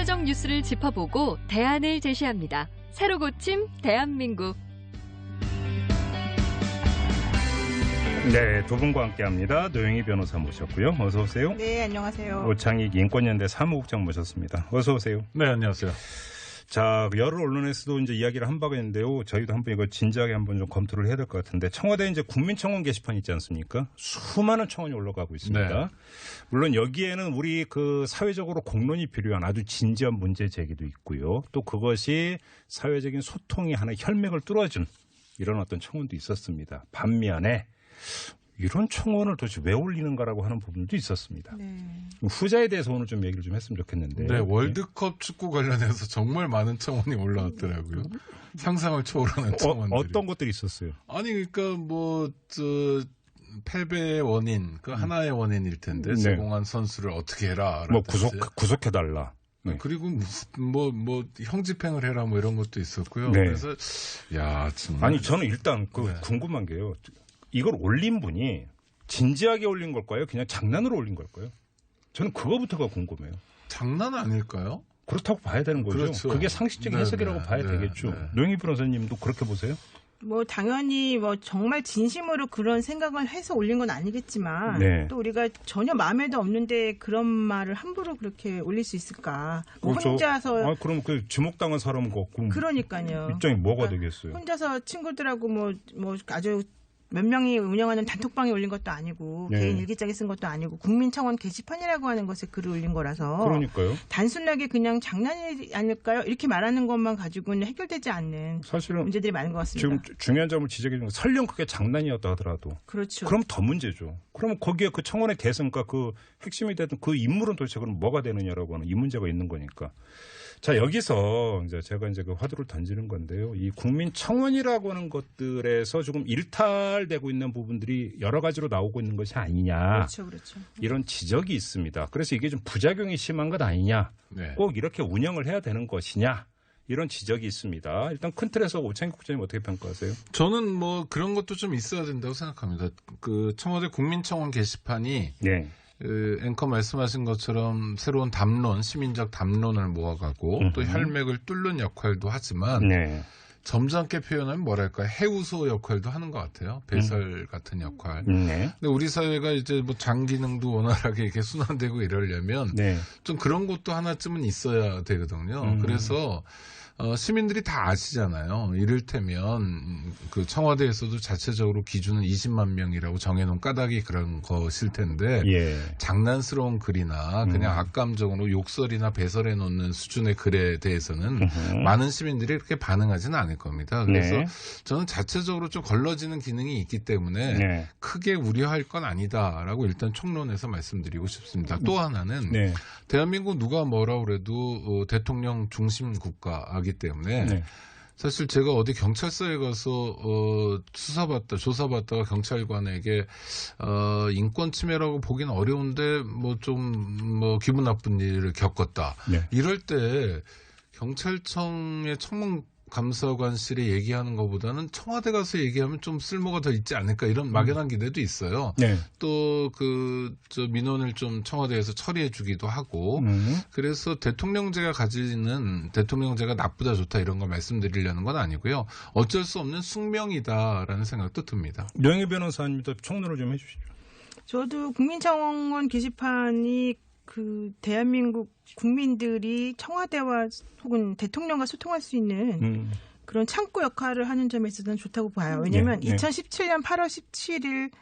경제적 뉴스를 짚어보고 대안을 제시합니다. 새로 고침 대한민국. 네, 두 분과 함께합니다. 노영희 변호사 모셨고요. 어서 오세요. 네, 안녕하세요. 오창익 인권연대 사무국장 모셨습니다. 어서 오세요. 네, 안녕하세요. 자, 여러 언론에서도 이제 이야기를 한 바가 있는데요. 저희도 한번 이거 진지하게 한번 좀 검토를 해야 될 것 같은데 청와대 이제 국민청원 게시판 있지 않습니까? 수많은 청원이 올라가고 있습니다. 네. 물론 여기에는 우리 그 사회적으로 공론이 필요한 아주 진지한 문제 제기도 있고요. 또 그것이 사회적인 소통이 하는 혈맥을 뚫어준 이런 어떤 청원도 있었습니다. 반면에 이런 청원을 도대체 왜 올리는가라고 하는 부분도 있었습니다. 네. 후자에 대해서 오늘 좀 얘기를 좀 했으면 좋겠는데. 네, 월드컵 축구 관련해서 정말 많은 청원이 올라왔더라고요. 상상을 초월하는 어, 청원들이. 어떤 것들이 있었어요? 아니 그러니까 뭐 저 패배의 원인, 그 하나의 원인일 텐데 네. 제공한 선수를 어떻게 해라. 뭐 구속 구속해 달라. 네. 그리고 뭐뭐 뭐 형집행을 해라 뭐 이런 것도 있었고요. 네. 그래서 야 정말 아니 저는 일단 그 네. 궁금한 게요. 이걸 올린 분이 진지하게 올린 걸까요? 그냥 장난으로 올린 걸까요? 저는 그거부터가 궁금해요. 장난 아닐까요? 그렇다고 봐야 되는 거죠. 그렇죠. 그게 상식적인 네, 해석이라고 네, 봐야 네, 되겠죠. 네. 노영희 변호사님도 그렇게 보세요? 뭐 당연히 뭐 정말 진심으로 그런 생각을 해서 올린 건 아니겠지만 네. 또 우리가 전혀 마음에도 없는데 그런 말을 함부로 그렇게 올릴 수 있을까? 뭐 그렇죠. 혼자서 아, 그럼 그 지목당한 사람 거그 그러니까요. 입장이 뭐가 그러니까 되겠어요? 혼자서 친구들하고 뭐뭐 아주 몇 명이 운영하는 단톡방에 올린 것도 아니고 네. 개인 일기장에 쓴 것도 아니고 국민청원 게시판이라고 하는 것에 글을 올린 거라서 그러니까요. 단순하게 그냥 장난이 아닐까요? 이렇게 말하는 것만 가지고는 해결되지 않는 사실은 문제들이 많은 것 같습니다. 지금 중요한 점을 지적해 주는 건 설령 그게 장난이었다 하더라도 그렇죠. 그럼 더 문제죠. 그러면 거기에 그 청원의 대선과 그 핵심이 되던 그 인물은 도대체 그럼 뭐가 되느냐라고 하는 이 문제가 있는 거니까. 자, 여기서 이제 제가 이제 그 화두를 던지는 건데요. 이 국민 청원이라고 하는 것들에서 조금 일탈되고 있는 부분들이 여러 가지로 나오고 있는 것이 아니냐. 그렇죠, 그렇죠. 이런 지적이 있습니다. 그래서 이게 좀 부작용이 심한 것 아니냐. 네. 꼭 이렇게 운영을 해야 되는 것이냐. 이런 지적이 있습니다. 일단 큰 틀에서 오창익 국장님 어떻게 평가하세요? 저는 뭐 그런 것도 좀 있어야 된다고 생각합니다. 그 청와대 국민청원 게시판이 네. 그 앵커 말씀하신 것처럼 새로운 담론, 시민적 담론을 모아가고 또 음흠. 혈맥을 뚫는 역할도 하지만 네. 점잖게 표현하면 뭐랄까 해우소 역할도 하는 것 같아요. 배설 같은 역할. 네. 근데 우리 사회가 이제 뭐 장 기능도 원활하게 이렇게 순환되고 이러려면 네. 좀 그런 것도 하나쯤은 있어야 되거든요. 음. 그래서 어, 시민들이 다 아시잖아요. 이를테면 음, 그 청와대에서도 자체적으로 기준은 20만 명이라고 정해놓은 까닭이 그런 것일 텐데 예. 장난스러운 글이나 그냥 음. 악감정으로 욕설이나 배설해 놓는 수준의 글에 대해서는 음흠. 많은 시민들이 그렇게 반응하지는 않을 겁니다. 그래서 네. 저는 자체적으로 좀 걸러지는 기능이 있기 때문에 네. 크게 우려할 건 아니다라고 일단 총론에서 말씀드리고 싶습니다. 또 하나는 네. 대한민국 누가 뭐라 그래도 어, 대통령 중심 국가이기 때문에 네. 사실 제가 어디 경찰서에 가서 어, 수사받다 조사받다가 경찰관에게 어, 인권 침해라고 보기는 어려운데 뭐좀뭐 기분 나쁜 일을 겪었다. 네. 이럴 때 경찰청의 청문 감사관실에 얘기하는 것보다는 청와대 가서 얘기하면 좀 쓸모가 더 있지 않을까 이런 막연한 기대도 있어요. 네. 또그저 민원을 좀 청와대에서 처리해 주기도 하고 음. 그래서 대통령제가 가지는 대통령제가 나쁘다 좋다 이런 걸 말씀드리려는 건 아니고요. 어쩔 수 없는 숙명이다라는 생각도 듭니다. 노영희 변호사님도 총론을 좀 해주시죠. 저도 국민청원 게시판이 그 대한민국 국민들이 청와대와 혹은 대통령과 소통할 수 있는 음. 그런 창구 역할을 하는 점에 있어서는 좋다고 봐요. 왜냐하면 네, 네. 2017년 8월 17일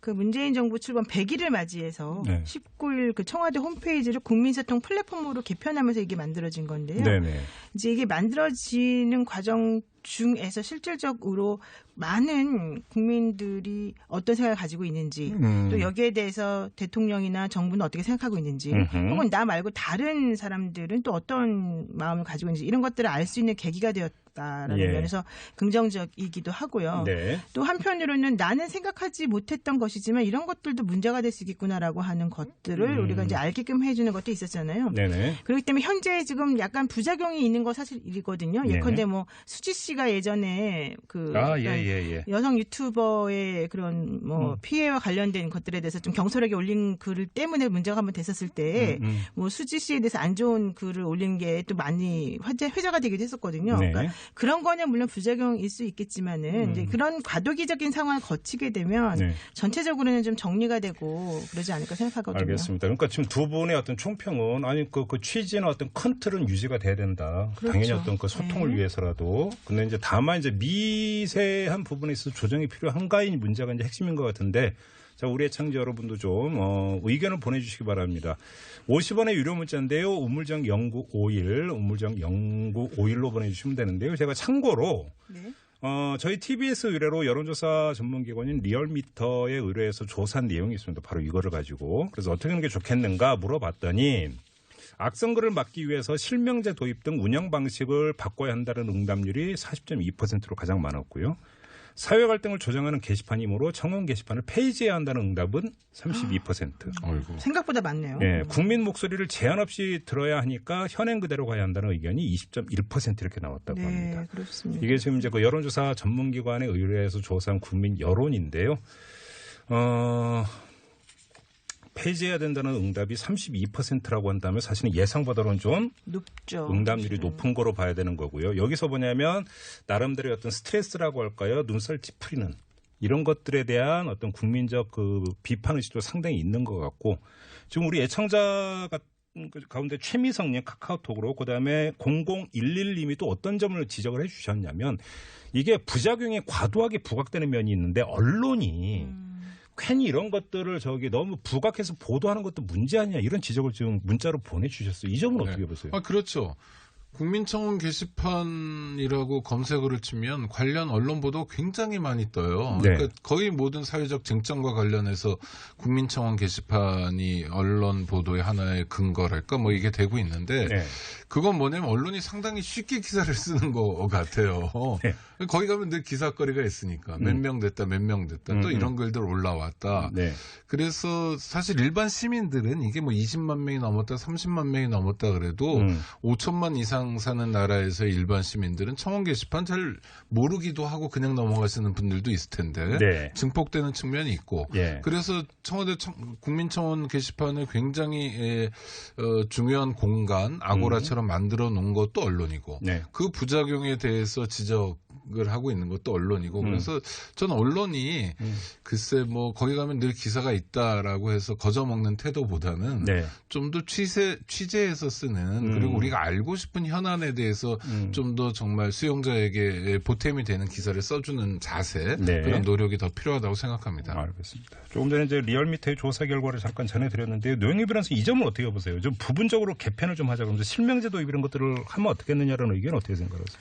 그 문재인 정부 출범 100일을 맞이해서 네. 19일 그 청와대 홈페이지를 국민소통 플랫폼으로 개편하면서 이게 만들어진 건데요. 네네. 이제 이게 만들어지는 과정 중에서 실질적으로 많은 국민들이 어떤 생각을 가지고 있는지 음. 또 여기에 대해서 대통령이나 정부는 어떻게 생각하고 있는지 음흠. 혹은 나 말고 다른 사람들은 또 어떤 마음을 가지고 있는지 이런 것들을 알 수 있는 계기가 되었던 있었다라는 예. 면에서 긍정적이기도 하고요. 네. 또 한편으로는 나는 생각하지 못했던 것이지만 이런 것들도 문제가 될 수 있겠구나라고 하는 것들을 음. 우리가 이제 알게끔 해주는 것도 있었잖아요. 네네. 그렇기 때문에 현재 지금 약간 부작용이 있는 거 사실이거든요. 예컨대 뭐 수지 씨가 예전에 그 아, 예, 예, 예. 여성 유튜버의 그런 뭐 음. 피해와 관련된 것들에 대해서 좀 경솔하게 올린 글 때문에 문제가 한번 됐었을 때 음, 음. 뭐 수지 씨에 대해서 안 좋은 글을 올린 게 또 많이 화제 회자가 되기도 했었거든요. 네. 그러니까 그런 거는 물론 부작용일 수 있겠지만은 음. 이제 그런 과도기적인 상황을 거치게 되면 네. 전체적으로는 좀 정리가 되고 그러지 않을까 생각하거든요. 알겠습니다. 그러니까 지금 두 분의 어떤 총평은 아니 그, 그 취지나 어떤 큰 틀은 유지가 돼야 된다. 그렇죠. 당연히 어떤 그 소통을 네. 위해서라도. 근데 이제 다만 이제 미세한 부분에 있어서 조정이 필요한가의 문제가 이제 핵심인 것 같은데 자, 우리 애청자 여러분도 좀, 어, 의견을 보내주시기 바랍니다. 50원의 유료 문자인데요. 우물정 0951, 우물정 0951로 보내주시면 되는데요. 제가 참고로, 네. 어, 저희 TBS 의뢰로 여론조사 전문기관인 리얼미터에 의뢰해서 조사한 내용이 있습니다. 바로 이거를 가지고. 그래서 어떻게 하는 게 좋겠는가 물어봤더니 악성글을 막기 위해서 실명제 도입 등 운영 방식을 바꿔야 한다는 응답률이 40.2%로 가장 많았고요. 사회 갈등을 조장하는 게시판이므로 청원 게시판을 폐지해야 한다는 응답은 32%. 어이구. 생각보다 많네요. 예, 국민 목소리를 제한 없이 들어야 하니까 현행 그대로 가야 한다는 의견이 20.1% 이렇게 나왔다고 합니다. 네, 그렇습니다. 이게 지금 이제 그 여론조사 전문기관에 의뢰해서 조사한 국민 여론인데요. 어, 폐지해야 된다는 응답이 32%라고 한다면 사실은 예상보다는 좀 높죠. 응답률이 사실은. 높은 거로 봐야 되는 거고요. 여기서 뭐냐면 나름대로 어떤 스트레스라고 할까요? 눈살 찌푸리는 이런 것들에 대한 어떤 국민적 그 비판 의식도 상당히 있는 것 같고 지금 우리 애청자 같은 그 가운데 최미성님 카카오톡으로 그다음에 0011님이 또 어떤 점을 지적을 해주셨냐면 이게 부작용이 과도하게 부각되는 면이 있는데 언론이 음. 괜히 이런 것들을 저기 너무 부각해서 보도하는 것도 문제 아니냐 이런 지적을 지금 문자로 보내주셨어요. 이 점은 네. 어떻게 보세요? 아, 그렇죠. 국민청원 게시판이라고 검색어를 치면 관련 언론 보도 굉장히 많이 떠요. 네. 그러니까 거의 모든 사회적 쟁점과 관련해서 국민청원 게시판이 언론 보도의 하나의 근거랄까 뭐 이게 되고 있는데 네. 그건 뭐냐면 언론이 상당히 쉽게 기사를 쓰는 것 같아요. 네. 거기 가면 늘 기사거리가 있으니까 몇 음. 명 됐다, 몇 명 됐다, 또 음, 이런 글들 올라왔다. 네. 그래서 사실 일반 시민들은 이게 뭐 20만 명이 넘었다, 30만 명이 넘었다 그래도 음. 5천만 이상 사는 나라에서 일반 시민들은 청원 게시판 잘 모르기도 하고 그냥 넘어가시는 분들도 있을 텐데 네. 증폭되는 측면이 있고 예. 그래서 청와대 청- 국민청원 게시판을 굉장히 에, 어, 중요한 공간 아고라처럼 만들어 놓은 것도 언론이고 네. 그 부작용에 대해서 지적 을 하고 있는 것도 언론이고 음. 그래서 저는 언론이 음. 글쎄 뭐 거기 가면 늘 기사가 있다라고 해서 거저먹는 태도보다는 네. 좀더 취재 취재해서 쓰는 음. 그리고 우리가 알고 싶은 현안에 대해서 음. 좀더 정말 수용자에게 보탬이 되는 기사를 써주는 자세 네. 그런 노력이 더 필요하다고 생각합니다. 알겠습니다. 조금 전에 이제 리얼미터의 조사 결과를 잠깐 전해드렸는데요. 노영희 변호사 이 점은 어떻게 보세요? 좀 부분적으로 개편을 좀 하자 그러면서 실명제 도입 이런 것들을 하면 어떻겠느냐라는 의견 어떻게 생각하세요?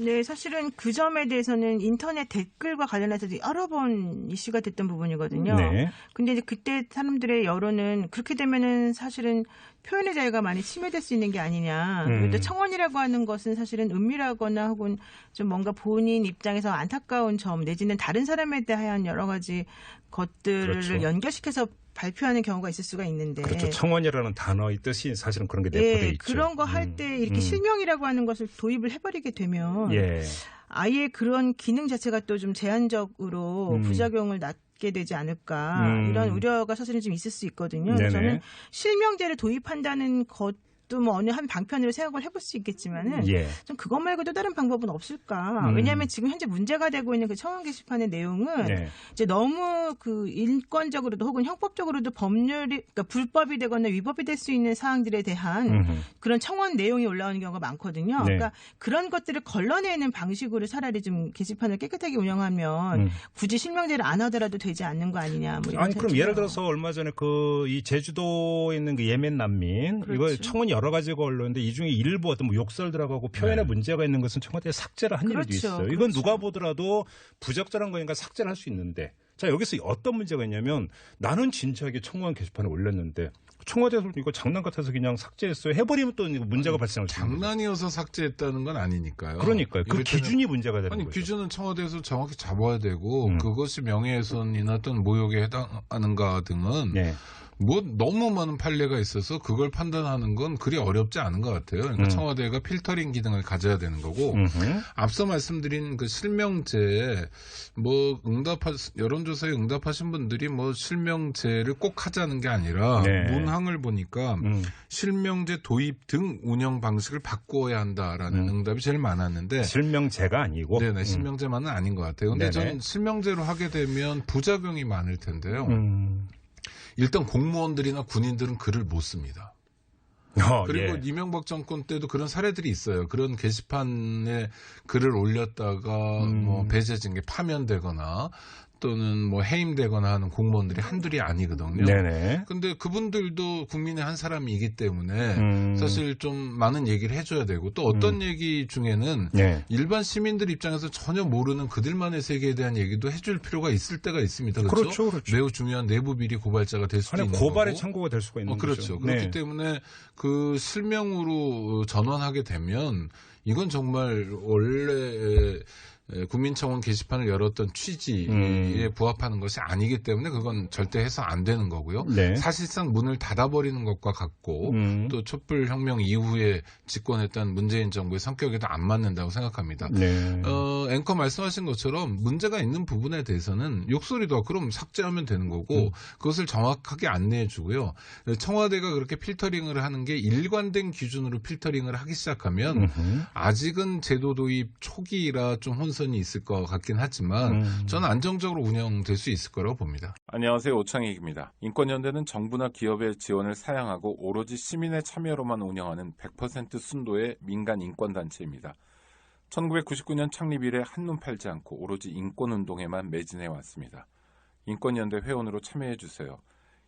네, 사실은 그 점에 대해서는 인터넷 댓글과 관련해서 여러 번 이슈가 됐던 부분이거든요. 네. 근데 이제 그때 사람들의 여론은 그렇게 되면은 사실은 표현의 자유가 많이 침해될 수 있는 게 아니냐. 음. 그리고 또 청원이라고 하는 것은 사실은 은밀하거나 혹은 좀 뭔가 본인 입장에서 안타까운 점 내지는 다른 사람에 대한 여러 가지 것들을 그렇죠. 연결시켜서 발표하는 경우가 있을 수가 있는데. 그렇죠. 청원이라는 단어의 뜻이 사실은 그런 게 내포돼 예, 있죠. 그런 거할 음. 때 이렇게 음. 실명이라고 하는 것을 도입을 해버리게 되면 예. 아예 그런 기능 자체가 또 좀 제한적으로 음. 부작용을 낳 게 되지 않을까 음. 이런 우려가 사실은 좀 있을 수 있거든요. 저는 실명제를 도입한다는 것 도뭐 어느 한 방편으로 생각을 해볼 수 있겠지만은 예. 좀 그것 말고 또 다른 방법은 없을까? 음. 왜냐하면 지금 현재 문제가 되고 있는 그 청원 게시판의 내용은 네. 이제 너무 그 인권적으로도 혹은 형법적으로도 법률이 그러니까 불법이 되거나 위법이 될 수 있는 사항들에 대한 음흠. 그런 청원 내용이 올라오는 경우가 많거든요. 네. 그러니까 그런 것들을 걸러내는 방식으로 차라리 좀 게시판을 깨끗하게 운영하면 음. 굳이 실명제를 안 하더라도 되지 않는 거 아니냐. 뭐 아니 그럼 예를. 들어서 얼마 전에 그 이 제주도에 있는 그 예멘 난민 그렇죠. 청원이 여러 가지가 올라오는데 이 중에 일부 어떤 뭐 욕설 들어가고 표현에 네. 문제가 있는 것은 청와대에 삭제를 한 그렇죠. 일도 있어요. 이건 그렇죠. 누가 보더라도 부적절한 거니까 삭제를 할 수 있는데 자 여기서 어떤 문제가 있냐면 나는 진지하게 청원 게시판에 올렸는데 청와대에서 이거 장난 같아서 그냥 삭제했어요. 해버리면 또 문제가 발생할 수 있는. 장난이어서 삭제했다는 건 아니니까요. 그러니까요. 그 기준이 문제가 되는 아니 거죠. 기준은 청와대에서 정확히 잡아야 되고 음. 그것이 명예훼손이나 어떤 모욕에 해당하는가 등은 네. 뭐 너무 많은 판례가 있어서 그걸 판단하는 건 그리 어렵지 않은 것 같아요. 그러니까 음. 청와대가 필터링 기능을 가져야 되는 거고 음흠. 앞서 말씀드린 그 실명제 뭐 응답하 여론조사에 응답하신 분들이 뭐 실명제를 꼭 하자는 게 아니라 네. 문항을 보니까 음. 실명제 도입 등 운영 방식을 바꾸어야 한다라는 음. 응답이 제일 많았는데 실명제가 아니고. 네네 음. 실명제만은 아닌 것 같아요. 근데 네네. 저는 실명제로 하게 되면 부작용이 많을 텐데요. 음. 일단 공무원들이나 군인들은 글을 못 씁니다. 어, 그리고 예. 이명박 정권 때도 그런 사례들이 있어요. 그런 게시판에 글을 올렸다가 음. 뭐 배제진 게 파면되거나 또는 뭐 해임되거나 하는 공무원들이 한둘이 아니거든요. 네네. 근데 그분들도 국민의 한 사람이기 때문에 음. 사실 좀 많은 얘기를 해줘야 되고 또 어떤 얘기 중에는 네. 일반 시민들 입장에서 전혀 모르는 그들만의 세계에 대한 얘기도 해줄 필요가 있을 때가 있습니다. 그렇죠? 그렇죠, 그렇죠. 매우 중요한 내부 비리 고발자가 될 수도 있는 고발의 거고. 창고가 될 수가 있는 어, 그렇죠. 거죠. 그렇기 네. 때문에 그 실명으로 전환하게 되면 이건 정말 원래 에, 국민청원 게시판을 열었던 취지에 음. 부합하는 것이 아니기 때문에 그건 절대 해서 안 되는 거고요. 네. 사실상 문을 닫아버리는 것과 같고 음. 또 촛불혁명 이후에 집권했던 문재인 정부의 성격에도 안 맞는다고 생각합니다. 네. 어, 앵커 말씀하신 것처럼 문제가 있는 부분에 대해서는 욕설이다. 그럼 삭제하면 되는 거고 음. 그것을 정확하게 안내해 주고요. 청와대가 그렇게 필터링을 하는 게 일관된 기준으로 필터링을 하기 시작하면 음흠. 아직은 제도 도입 초기라 좀 혼선 이 있을 것 같긴 하지만 음. 저는 안정적으로 운영될 수 있을 거라고 봅니다. 안녕하세요. 오창익입니다. 인권연대는 정부나 기업의 지원을 사양하고 오로지 시민의 참여로만 운영하는 100% 순도의 민간 인권단체입니다. 1999년 창립 이래 한눈 팔지 않고 오로지 인권운동에만 매진해 왔습니다. 인권연대 회원으로 참여해 주세요.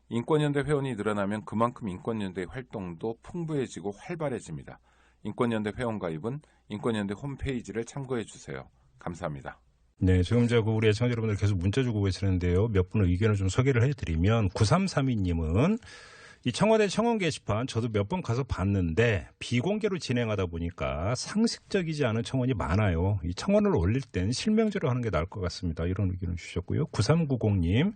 인권연대 회원이 늘어나면 그만큼 인권연대 활동도 풍부해지고 활발해집니다. 인권연대 회원 가입은 인권연대 홈페이지를 참고해 주세요. 감사합니다. 네, 지금 저 우리 애청자 여러분들 계속 문자 주고 계시는데요. 몇 분의 의견을 좀 소개를 해드리면 9332님은 이 청와대 청원 게시판 저도 몇 번 가서 봤는데 비공개로 진행하다 보니까 상식적이지 않은 청원이 많아요. 이 청원을 올릴 땐 실명제로 하는 게 나을 것 같습니다. 이런 의견을 주셨고요. 9390님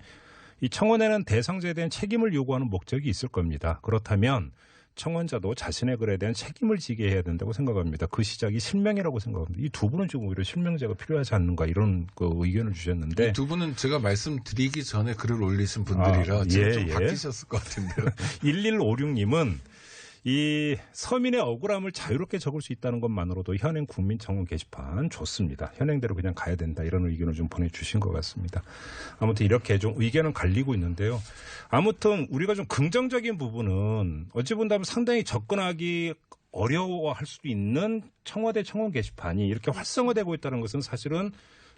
이 청원에는 대상자에 대한 책임을 요구하는 목적이 있을 겁니다. 그렇다면 청원자도 자신의 글에 대한 책임을 지게 해야 된다고 생각합니다. 그 시작이 실명이라고 생각합니다. 이 두 분은 지금 오히려 실명제가 필요하지 않는가 이런 그 의견을 주셨는데 이두 분은 제가 말씀드리기 전에 글을 올리신 분들이라 아, 지금 예, 좀 예. 바뀌셨을 것 같은데요. 1156님은 이 서민의 억울함을 자유롭게 적을 수 있다는 것만으로도 현행 국민청원 게시판 좋습니다. 현행대로 그냥 가야 된다 이런 의견을 좀 보내주신 것 같습니다. 아무튼 이렇게 좀 의견은 갈리고 있는데요. 아무튼 우리가 좀 긍정적인 부분은 어찌 본다면 상당히 접근하기 어려워할 수도 있는 청와대 청원 게시판이 이렇게 활성화되고 있다는 것은 사실은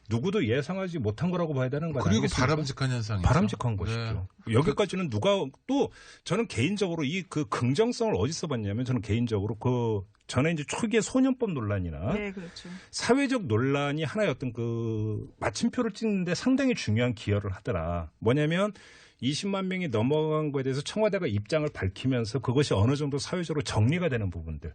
누구도 예상하지 못한 거라고 봐야 되는 거 그리고 아니겠습니까? 바람직한 현상이죠. 바람직한 네. 것이죠. 여기까지는 누가 또 저는 개인적으로 이 그 긍정성을 어디서 봤냐면 저는 개인적으로 그 전에 이제 초기에 소년법 논란이나 네, 그렇죠. 사회적 논란이 하나의 어떤 그 마침표를 찍는데 상당히 중요한 기여를 하더라. 뭐냐면 20만 명이 넘어간 거에 대해서 청와대가 입장을 밝히면서 그것이 어느 정도 사회적으로 정리가 되는 부분들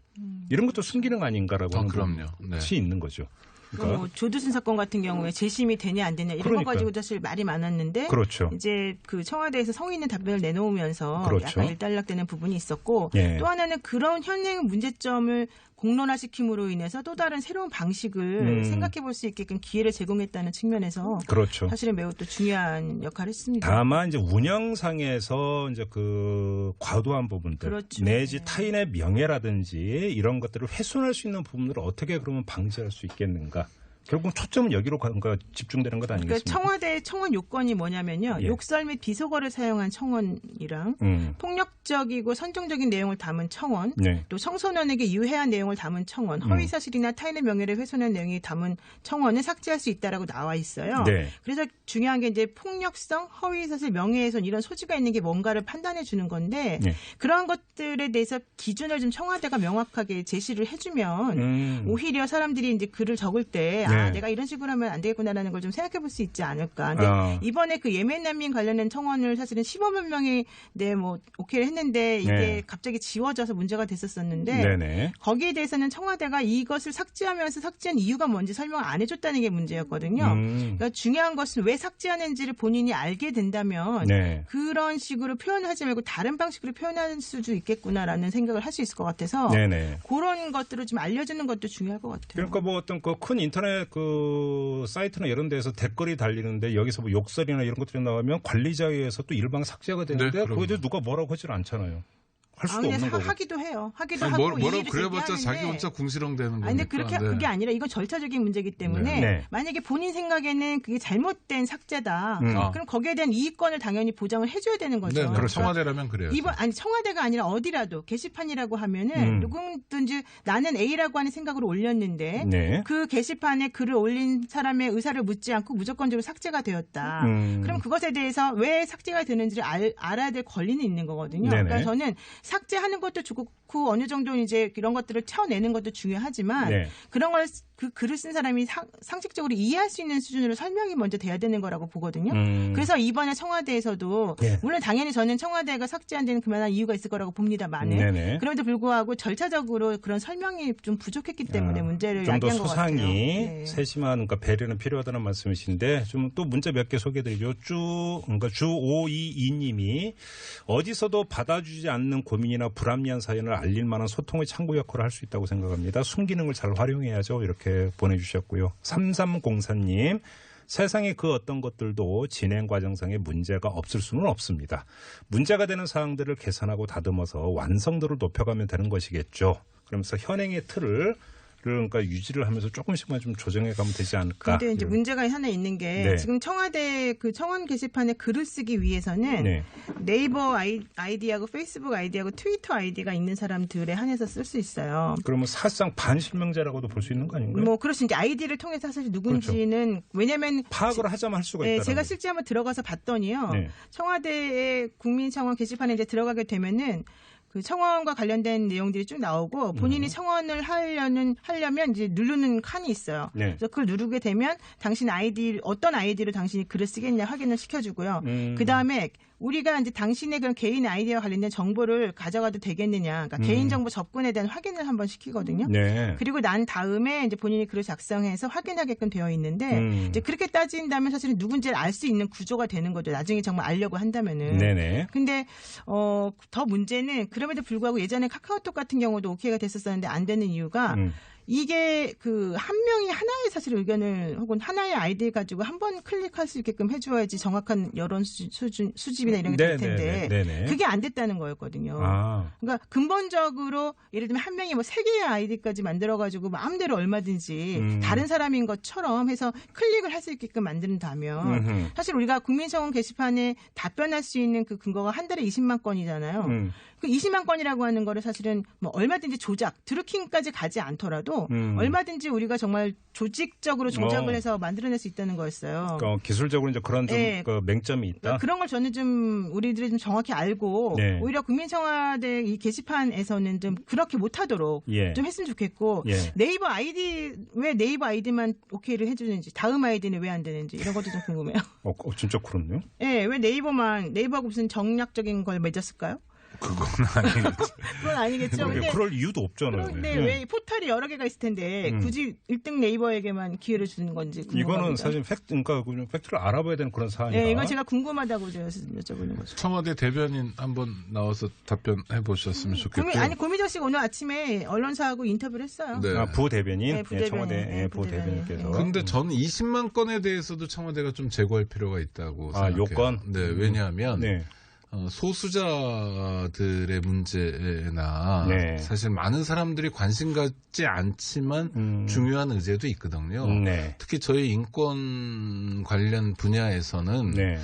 이런 것도 순기능 아닌가라고 어, 하는 그럼요. 네. 것이 있는 거죠. 그러니까 뭐 조두순 사건 같은 경우에 재심이 되냐 안 되냐 이런 그러니까요. 거 가지고 사실 말이 많았는데 그렇죠. 이제 그 청와대에서 성의 있는 답변을 내놓으면서 그렇죠. 약간 일단락되는 부분이 있었고 예. 또 하나는 그런 현행 문제점을 공론화 시킴으로 인해서 또 다른 새로운 방식을 음. 생각해 볼 수 있게끔 기회를 제공했다는 측면에서 그렇죠. 사실은 매우 또 중요한 역할을 했습니다. 다만 이제 운영상에서 이제 그 과도한 부분들 그렇죠. 내지 네. 타인의 명예라든지 이런 것들을 훼손할 수 있는 부분들을 어떻게 그러면 방지할 수 있겠는가? 결국 초점은 여기로 뭔가 집중되는 것 그러니까 아니겠습니까? 청와대 청원 요건이 뭐냐면요. 예. 욕설 및 비속어를 사용한 청원이랑 음, 폭력적이고 선정적인 내용을 담은 청원, 네, 또 청소년에게 유해한 내용을 담은 청원, 허위 사실이나 타인의 명예를 훼손한 내용이 담은 청원은 삭제할 수 있다라고 나와 있어요. 네, 그래서 중요한 게 이제 폭력성, 허위 사실, 명예훼손 이런 소지가 있는 게 뭔가를 판단해 주는 건데 네. 그러한 것들에 대해서 기준을 좀 청와대가 명확하게 제시를 해주면 음, 오히려 사람들이 이제 글을 적을 때 아, 네. 내가 이런 식으로 하면 안 되겠구나라는 걸 좀 생각해 볼 수 있지 않을까. 근데 어. 이번에 그 예멘 난민 관련된 청원을 사실은 15만 명이 네, 뭐 오케이를 했는데 이게 네. 갑자기 지워져서 문제가 됐었었는데 네네. 거기에 대해서는 청와대가 이것을 삭제하면서 삭제한 이유가 뭔지 설명을 안 해줬다는 게 문제였거든요. 음. 그러니까 중요한 것은 왜 삭제하는지를 본인이 알게 된다면 네. 그런 식으로 표현하지 말고 다른 방식으로 표현할 수도 있겠구나라는 생각을 할 수 있을 것 같아서 네네. 그런 것들을 좀 알려주는 것도 중요할 것 같아요. 그러니까 뭐 어떤 그 큰 인터넷 그 사이트나 이런 데에서 댓글이 달리는데 여기서 뭐 욕설이나 이런 것들이 나오면 관리자에 의해서 또 일방 삭제가 되는데 네, 대해서 누가 뭐라고 하질 않잖아요. 할 아, 수도 근데 없는 하- 거고. 하기도 해요. 하기도 아니, 하고 뭐, 뭐라고 이의를 그래봤자 자기 혼자 궁시렁대는 거니까. 아니 근데 그렇게 네. 그게 아니라 이건 절차적인 문제이기 때문에 네. 만약에 본인 생각에는 그게 잘못된 삭제다. 음. 아. 그럼 거기에 대한 이익권을 당연히 보장을 해줘야 되는 거죠. 네, 네. 그렇죠. 청와대라면 그래요. 이번 아니 청와대가 아니라 어디라도 게시판이라고 하면은 음. 누구든지 나는 A라고 하는 생각으로 올렸는데 네. 그 게시판에 글을 올린 사람의 의사를 묻지 않고 무조건적으로 삭제가 되었다. 음. 그럼 그것에 대해서 왜 삭제가 되는지를 알, 알아야 될 권리는 있는 거거든요. 네네. 그러니까 저는 삭제하는 것도 좋고 어느 정도 이제 이런 것들을 쳐내는 것도 중요하지만 네. 그런 걸그 글을 쓴 사람이 상, 상식적으로 이해할 수 있는 수준으로 설명이 먼저 돼야 되는 거라고 보거든요. 음. 그래서 이번에 청와대에서도 네. 물론 당연히 저는 청와대가 삭제한 데는 그만한 이유가 있을 거라고 봅니다만은 네네. 그럼에도 불구하고 절차적으로 그런 설명이 좀 부족했기 때문에 아, 문제를 좀더 야기한 것 같아요. 소상히 네. 세심한 그러니까 배려는 필요하다는 말씀이신데 좀 또 문자 몇 개 소개드리죠. 쭉 그러니까 주 522님이 어디서도 받아주지 않는 고민이나 불합리한 사연을 알릴 만한 소통의 창구 역할을 할 수 있다고 생각합니다. 순기능을 잘 활용해야죠. 이렇게 보내주셨고요. 3304님 세상에 그 어떤 것들도 진행 과정상에 문제가 없을 수는 없습니다. 문제가 되는 사항들을 개선하고 다듬어서 완성도를 높여가면 되는 것이겠죠. 그러면서 현행의 틀을 그러니까 유지를 하면서 조금씩만 좀 조정해 가면 되지 않을까. 근데 이제 이런. 문제가 하나 있는 게 네. 지금 청와대 그 청원 게시판에 글을 쓰기 위해서는 네. 아이, 아이디하고 페이스북 아이디하고 트위터 아이디가 있는 사람들에 한해서 쓸 수 있어요. 그러면 사실상 반실명제라고도 볼 수 있는 거 아닌가요? 뭐수 있는데 아이디를 통해서 사실 누군지는 왜냐면 파악을 하자면 할 수가 네, 있다. 제가 실제 한번 들어가서 봤더니요. 네. 청와대의 국민청원 게시판에 이제 들어가게 되면은 그 청원과 관련된 내용들이 쭉 나오고 본인이 청원을 하려는 하려면 이제 누르는 칸이 있어요. 네. 그래서 그걸 누르게 되면 당신 아이디 어떤 아이디로 당신이 글을 쓰겠냐 확인을 시켜주고요. 음. 그 다음에 우리가 이제 당신의 그런 개인 아이디와 관련된 정보를 가져가도 되겠느냐, 그러니까 음. 개인 정보 접근에 대한 확인을 한번 시키거든요. 네. 그리고 난 다음에 이제 본인이 글을 작성해서 확인하게끔 되어 있는데 음. 이제 그렇게 따진다면 사실은 누군지를 알 수 있는 구조가 되는 거죠. 나중에 정말 알려고 한다면은. 네네. 근데 어더 문제는 그럼에도 불구하고 예전에 카카오톡 같은 경우도 오케이가 됐었었는데 안 되는 이유가 음. 이게 그 한 명이 하나의 사실 의견을 혹은 하나의 아이디를 가지고 한 번 클릭할 수 있게끔 해줘야지 정확한 여론 수, 수준 수집이나 이런 게 될 텐데 네네. 그게 안 됐다는 거였거든요. 아. 그러니까 근본적으로 예를 들면 한 명이 뭐 세 개의 아이디까지 만들어가지고 마음대로 얼마든지 음. 다른 사람인 것처럼 해서 클릭을 할 수 있게끔 만든다면 음흠. 사실 우리가 국민청원 게시판에 답변할 수 있는 그 근거가 한 달에 20만 건이잖아요. 음. 그 20만 건이라고 하는 거를 사실은 뭐 얼마든지 조작, 드루킹까지 가지 않더라도 음. 얼마든지 우리가 정말 조직적으로 조작을 어. 해서 만들어낼 수 있다는 거였어요. 어, 기술적으로 이제 그런 좀 네. 그 맹점이 있다. 그런 걸 저는 좀 우리들이 좀 정확히 알고 네. 오히려 국민청와대 이 게시판에서는 좀 그렇게 못하도록 예. 좀 했으면 좋겠고 예. 네이버 아이디 왜 네이버 아이디만 오케이를 해주는지 다음 아이디는 왜 안 되는지 이런 것도 좀 궁금해요. 어, 어, 진짜 그렇네요. 예, 왜 네이버만 네이버하고 무슨 정략적인 걸 맺었을까요? 그건 아니겠죠. 그건 아니겠죠. 근데 그럴 이유도 없잖아요. 그런데 예. 왜 포털이 여러 개가 있을 텐데 음. 굳이 1등 네이버에게만 기회를 주는 건지 궁금합니다. 이거는 사실 팩트, 그러니까 그 팩트를 알아봐야 되는 그런 사안이다. 예, 이건 제가 궁금하다고 제가 여쭤보는 거죠. 청와대 대변인 한번 나와서 답변해 보셨으면 좋겠고요. 고미, 아니 고미정 씨가 오늘 아침에 언론사하고 인터뷰를 했어요. 네. 아, 부대변인, 네, 예, 부대변인, 청와대 네, 예, 부대변인. 부대변인께서. 근데 저는 20만 건에 대해서도 청와대가 좀 제고할 필요가 있다고 아, 생각해요. 요건? 네, 왜냐하면 네. 어, 소수자들의 문제나 네. 사실 많은 사람들이 관심 갖지 않지만 음. 중요한 의제도 있거든요. 네. 특히 저희 인권 관련 분야에서는 네.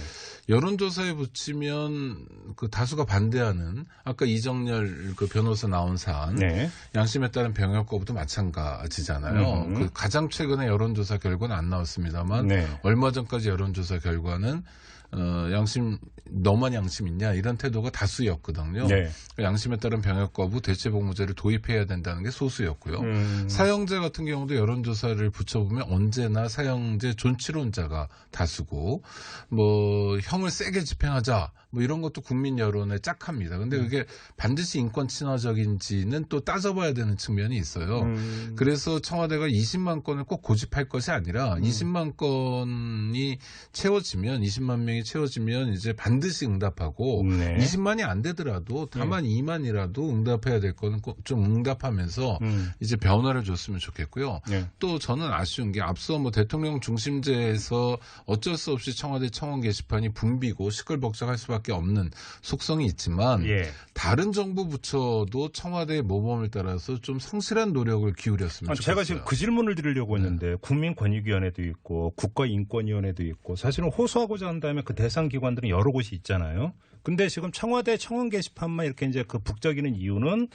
여론조사에 붙이면 그 다수가 반대하는 아까 이정열 그 변호사 나온 사안 네. 양심에 따른 병역 거부도 마찬가지잖아요. 음. 그 가장 최근에 여론조사 결과는 안 나왔습니다만 네. 얼마 전까지 여론조사 결과는 어, 양심 너만 양심 있냐 이런 태도가 다수였거든요. 네. 양심에 따른 병역 거부 대체 복무제를 도입해야 된다는 게 소수였고요. 음. 사형제 같은 경우도 여론조사를 붙여보면 언제나 사형제 존치론자가 다수고 뭐 형을 세게 집행하자 뭐 이런 것도 국민 여론에 짝합니다. 근데 그게 반드시 인권 친화적인지는 또 따져봐야 되는 측면이 있어요. 음. 그래서 청와대가 20만 건을 꼭 고집할 것이 아니라 음. 20만 건이 채워지면 20만 명이 채워지면 이제 반드시 응답하고 네. 20만이 안 되더라도 다만 2만이라도 응답해야 될 거는 꼭좀 응답하면서 음. 이제 변화를 줬으면 좋겠고요. 네. 또 저는 아쉬운 게 앞서 뭐 대통령 중심제에서 어쩔 수 없이 청와대 청원 게시판이 붐비고 시끌벅적할 수밖에 없는 속성이 있지만 예. 다른 정부 부처도 청와대의 모범을 따라서 좀 성실한 노력을 기울였으면 아. 제가 지금 그 질문을 드리려고 했는데 국민권익위원회도 있고 국가인권위원회도 있고 사실은 호소하고자 한다면 그 대상 기관들은 여러 곳이 있잖아요. 근데 지금 청와대 청원 게시판만 이렇게 이제 그 북적이는 이유는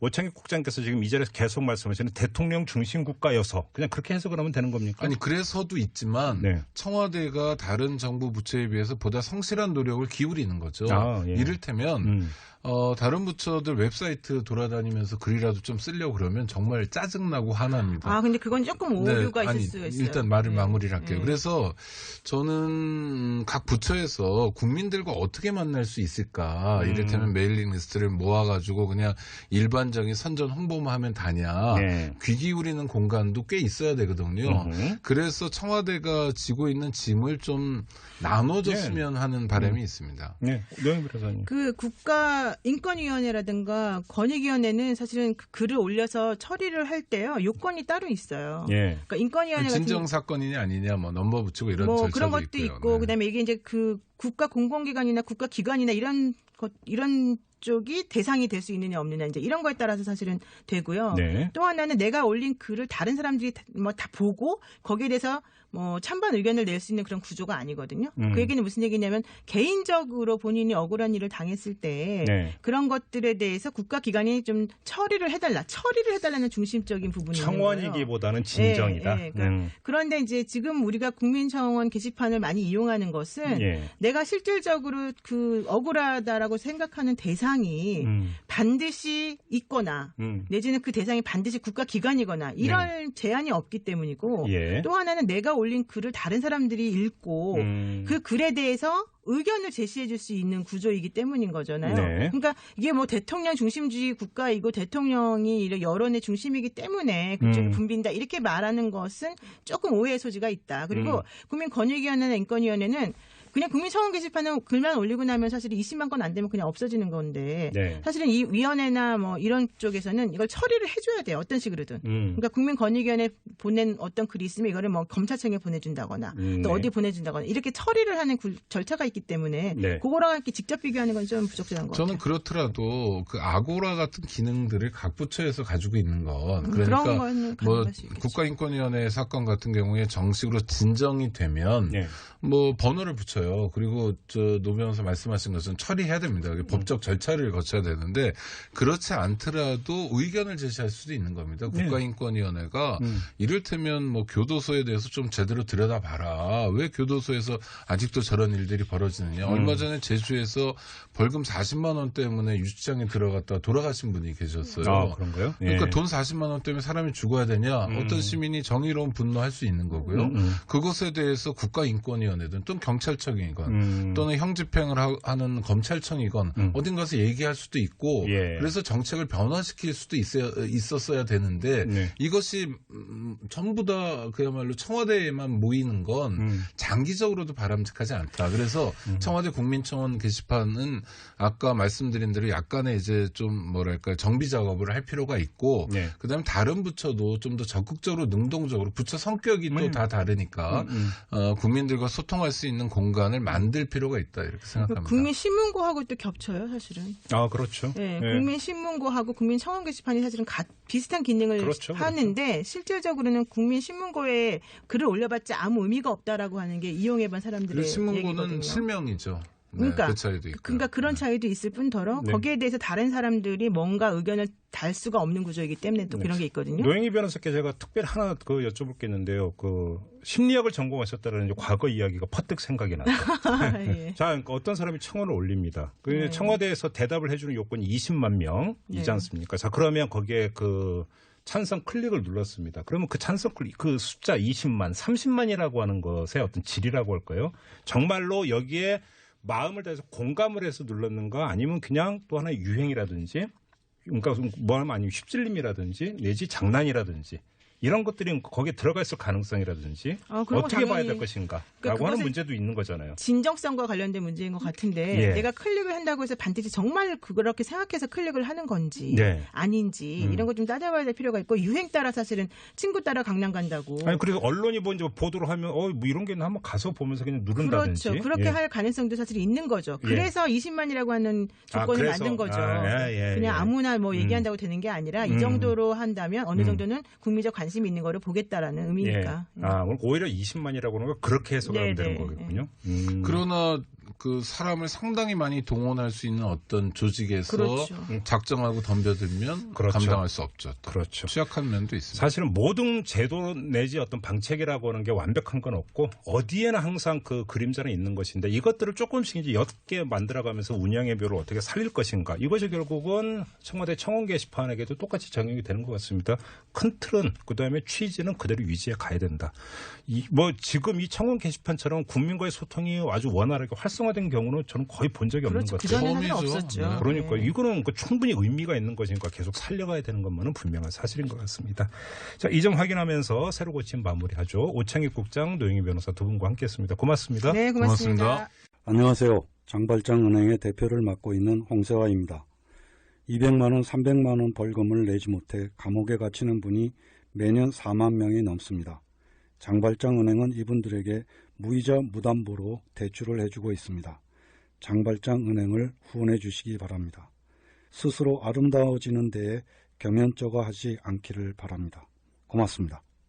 오창익 국장께서 지금 이 자리에서 계속 말씀하시는 대통령 중심 국가여서 그냥 그렇게 해석을 하면 되는 겁니까? 아니 그래서도 있지만 네. 청와대가 다른 정부 부처에 비해서 보다 성실한 노력을 기울이는 거죠. 아, 예. 이를테면 음. 어, 다른 부처들 웹사이트 돌아다니면서 글이라도 좀 쓰려고 그러면 정말 짜증나고 화납니다. 아 근데 그건 조금 오류가 있을 아니, 수가 있어요. 일단 말을 네. 마무리를 할게요. 네. 그래서 저는 각 부처에서 국민들과 어떻게 만날 수 있을까? 음. 이를테면 메일링 리스트를 모아가지고 그냥 일반적인 선전 홍보만 하면 다냐? 네. 귀 기울이는 공간도 꽤 있어야 되거든요. 음흠. 그래서 청와대가 지고 있는 짐을 좀 나눠줬으면 하는 바람이 있습니다. 네. 노영 변호사님. 그 국가 인권위원회라든가 권익위원회는 사실은 그 글을 올려서 처리를 할 때요 요건이 따로 있어요. 예. 그러니까 인권위원회 진정 사건이냐 아니냐 뭐 넘버 붙이고 이런 뭐 절차도 그런 것도 있고요. 있고 네. 그다음에 이게 이제 그 국가 공공기관이나 국가 기관이나 이런 것 이런 쪽이 대상이 될 수 있느냐 없느냐 이제 이런 거에 따라서 사실은 되고요. 네. 또 하나는 내가 올린 글을 다른 사람들이 뭐 다 보고 거기에 대해서 뭐 찬반 의견을 낼 수 있는 그런 구조가 아니거든요. 음. 그 얘기는 무슨 얘기냐면 개인적으로 본인이 억울한 일을 당했을 때 네. 그런 것들에 대해서 국가 기관이 좀 처리를 해달라, 처리를 해달라는 중심적인 부분이. 청원이기보다는 진정이다. 예, 예, 그러니까 음. 그런데 이제 지금 우리가 국민청원 게시판을 많이 이용하는 것은 예. 내가 실질적으로 그 억울하다라고 생각하는 대상이 음. 반드시 있거나 음. 내지는 그 대상이 반드시 국가 기관이거나 이런 제한이 없기 때문이고 예. 또 하나는 내가 올린 글을 다른 사람들이 읽고 음. 그 글에 대해서 의견을 제시해 줄 수 있는 구조이기 때문인 거잖아요. 네. 그러니까 이게 뭐 대통령 중심주의 국가이고 대통령이 이런 여론의 중심이기 때문에 그쪽이 음. 붐빈다 이렇게 말하는 것은 조금 오해의 소지가 있다. 그리고 음. 국민권익위원회나 인권위원회는 그냥 국민청원 게시판은 글만 올리고 나면 사실 20만 건 안 되면 그냥 없어지는 건데 네. 사실은 이 위원회나 뭐 이런 쪽에서는 이걸 처리를 해줘야 돼요. 어떤 식으로든. 음. 그러니까 국민권익위원회 보낸 어떤 글이 있으면 이거를 뭐 검찰청에 보내준다거나 음, 또 네. 어디 보내준다거나 이렇게 처리를 하는 굴- 절차가 있기 때문에 네. 그거랑 이렇게 직접 비교하는 건 좀 부적절한 것 저는 같아요. 그렇더라도 그 아고라 같은 기능들을 각 부처에서 가지고 있는 건 음, 그러니까 뭐. 국가인권위원회 사건 같은 경우에 정식으로 진정이 되면 네. 뭐 번호를 붙여요. 그리고 저 노 변호사 말씀하신 것은 처리해야 됩니다. 그게 법적 절차를 거쳐야 되는데 그렇지 않더라도 의견을 제시할 수도 있는 겁니다. 네. 국가인권위원회가 음. 이를테면 뭐 교도소에 대해서 좀 제대로 들여다봐라. 왜 교도소에서 아직도 저런 일들이 벌어지느냐. 음. 얼마 전에 제주에서 벌금 40만 원 때문에 유치장에 들어갔다 돌아가신 분이 계셨어요. 아, 그런가요? 그러니까 예. 돈 40만 원 때문에 사람이 죽어야 되냐? 음. 어떤 시민이 정의로운 분노할 수 있는 거고요. 음, 음. 그것에 대해서 국가인권위원회든 또는 경찰청 이건 음. 또는 형집행을 하- 하는 검찰청이건 음. 어딘 가서 얘기할 수도 있고 예. 그래서 정책을 변화시킬 수도 있어야, 있었어야 되는데 네. 이것이 음, 전부 다 그야말로 청와대에만 모이는 건 음. 장기적으로도 바람직하지 않다. 그래서 청와대 국민청원 게시판은 아까 말씀드린 대로 약간의 이제 좀 뭐랄까 정비 작업을 할 필요가 있고 네. 그다음에 다른 부처도 좀 더 적극적으로 능동적으로 부처 성격이 또 음. 다 다르니까 음, 음. 어, 국민들과 소통할 수 있는 공간 을 만들 필요가 있다 이렇게 생각합니다. 국민신문고하고 또 겹쳐요, 사실은. 아, 그렇죠. 네, 예. 국민신문고하고 국민청원 게시판이 사실은 가- 비슷한 기능을 그렇죠, 그렇죠. 하는데 실질적으로는 국민신문고에 글을 올려봤자 아무 의미가 없다라고 하는 게 이용해본 사람들의 그리고 신문고는 얘기거든요. 실명이죠. 네, 그러니까, 그 차이도 있고. 그러니까 그런 차이도 있을 뿐더러 네. 거기에 대해서 다른 사람들이 뭔가 의견을 달 수가 없는 구조이기 때문에 또 네. 그런 게 있거든요. 노영희 변호사께 제가 특별히 하나 그 여쭤볼 게 있는데요. 그 심리학을 전공하셨다는 과거 이야기가 퍼뜩 생각이 나요. 예. 자, 그러니까 어떤 사람이 청원을 올립니다. 그 네. 청와대에서 대답을 해주는 요건이 20만 명이지 네. 않습니까? 자, 그러면 거기에 그 찬성 클릭을 눌렀습니다. 그러면 그 찬성 클릭, 그 숫자 20만, 30만이라고 하는 것의 어떤 질이라고 할까요? 정말로 여기에 마음을 다해서 공감을 해서 눌렀는가 아니면 그냥 또 하나의 유행이라든지 그러니까 뭐 하면 아니면 휩쓸림이라든지 내지 장난이라든지 이런 것들이 거기에 들어가 있을 가능성이라든지 아, 어떻게 봐야 될 것인가라고 그러니까 하는 문제도 있는 거잖아요. 진정성과 관련된 문제인 것 같은데 예. 내가 클릭을 한다고 해서 반드시 정말 그렇게 생각해서 클릭을 하는 건지 네. 아닌지 음. 이런 거 좀 따져봐야 될 필요가 있고 유행 따라 사실은 친구 따라 강남 간다고 아니 그리고 언론이 먼저 보도를 하면 어 뭐 이런 게 있나 한번 가서 보면서 그냥 누른다든지 그렇죠. 그렇게 예. 할 가능성도 사실 있는 거죠. 예. 그래서 20만이라고 하는 아, 조건을 그래서? 만든 거죠. 아, 예, 예, 그냥 예. 아무나 뭐 음. 얘기한다고 되는 게 아니라 음. 이 정도로 한다면 어느 음. 정도는 국민적 관심 이 있는 거를 보겠다라는 의미니까. 예. 아, 오히려 20만이라고 하는 걸 그렇게 해석하면 네, 되는 네, 거겠군요. 음. 그러나 그 사람을 상당히 많이 동원할 수 있는 어떤 조직에서 그렇죠. 작정하고 덤벼들면 그렇죠. 감당할 수 없죠. 또. 그렇죠. 취약한 면도 있습니다. 사실은 모든 제도 내지 어떤 방책이라고 하는 게 완벽한 건 없고 어디에나 항상 그 그림자는 있는 것인데 이것들을 조금씩 이제 옅게 만들어가면서 운영의 묘를 어떻게 살릴 것인가 이것이 결국은 청와대 청원 게시판에게도 똑같이 적용이 되는 것 같습니다. 큰 틀은 그다음에 취지는 그대로 유지해 가야 된다. 이 뭐 지금 이 청원 게시판처럼 국민과의 소통이 아주 원활하게 활성화 된 경우는 저는 거의 본 적이 없는 그렇죠. 것그 같아요. 전에는 사실 처음이죠. 없었죠. 네. 그러니까 네. 이거는 그 충분히 의미가 있는 것이니까 계속 살려가야 되는 것만은 분명한 사실인 것 같습니다. 자, 이 점 확인하면서 새로 고침 마무리하죠. 오창익 국장, 노영희 변호사 두 분과 함께했습니다. 고맙습니다. 네, 고맙습니다. 고맙습니다. 안녕하세요. 장발장 은행의 대표를 맡고 있는 홍세화입니다. 200만 원, 300만 원 벌금을 내지 못해 감옥에 갇히는 분이 매년 4만 명이 넘습니다. 장발장 은행은 이분들에게 무이자 무담보로 대출을 해주고 있습니다. 장발장 은행을 후원해 주시기 바랍니다. 스스로 아름다워지는 데에 겸연쩍어 하지 않기를 바랍니다. 고맙습니다.